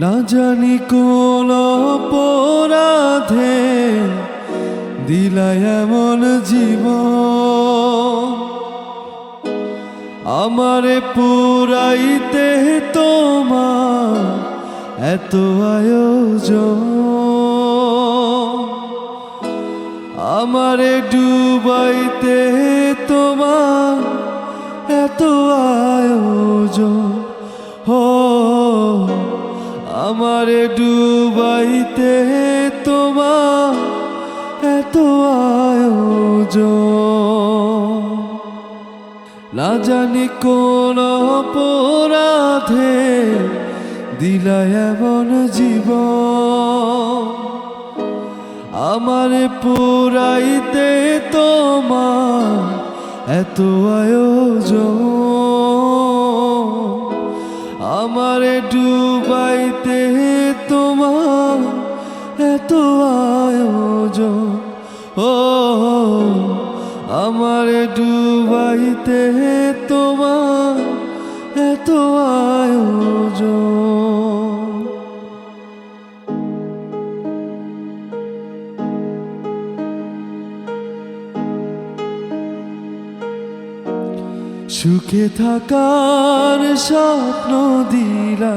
না জানি কোন অপরাধে দিলাই এমন জীব আমারে পুরাইতে তোমার এত আয়োজন। আমারে ডুবাইতে তোমার এত আয়োজন। হো আমারে ডুবাইতে তোমার এত আয়োজন। না জানি কোন অপরাধে দিলা এমন জীবন। আমার পুরাইতে তোমার এত আয়োজন। আমার ডুবাইতে এত আয়োজন ও আমার ডুবাইতে তোমার এত আয়োজন সুখে থাকার স্বপ্ন দিলা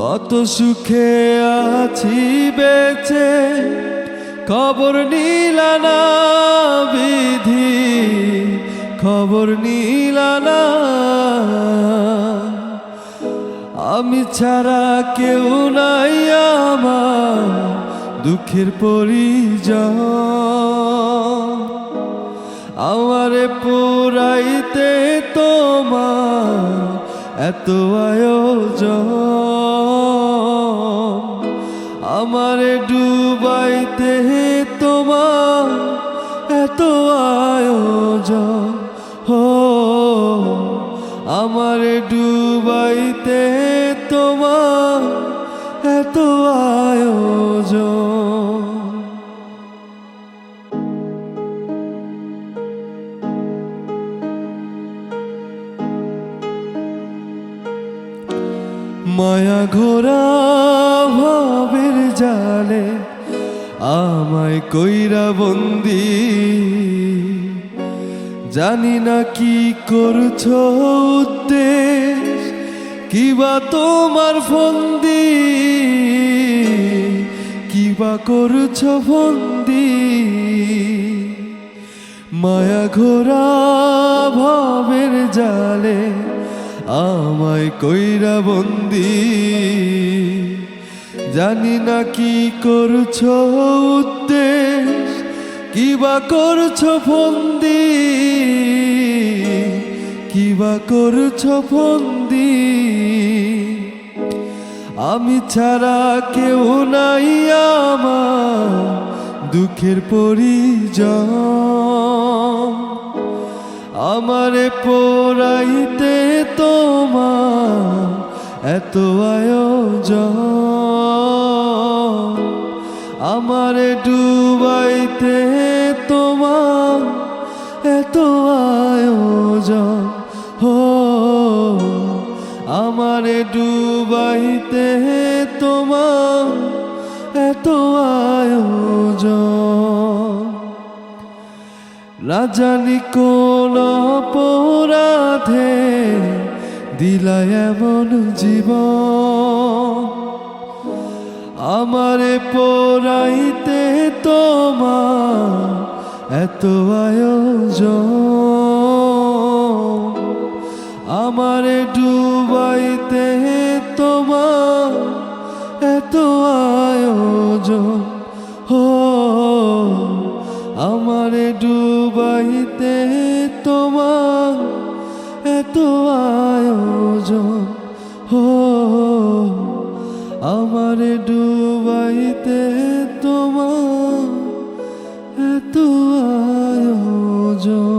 কত সুখে আছি বেঁচে, খবর নিলা না বিধি, খবর নিলা না আমি ছাড়া কেউ নাই আমার দুঃখের পরিজন। আমারে পুরাইতে তোমার এত আয়োজন। আমারে ডুবাইতে তোমার এত আয়োজন হো। আমারে ডুবাইতে তোমার এত আয়োজন। মায়া ঘোরা ভাবের জালে, আমায় কইরা বন্দি। জানি না কি করছ উদ্দেশ, কিবা তোমার ফন্দি, কিবা করছ ফন্দি। মায়া ঘোরা ভাবের জালে আমায় কইরা বন্দি। জানি না কি করছ উদ্দেশ কিবা করছ ফন্দি। কি বা করছ ফন্দি। আমি ছাড়া কেউ নাই আমার দুঃখের পরিজন। আমারে পোড়াইতে তোমার এত আয়োজন। আমারে ডুবাইতে তোমার এত আয়োজন। হো, আমারে ডুবাইতে তোমার এত আয়োজন। না জানি কোন অপরাধে দিলা এমন জীব আমারে পড়াইতে তোমার এত আয়োজন। রাতে তোমার এত আয়োজন। হো আমার ডুবাইতে তোমার এত আয়োজন।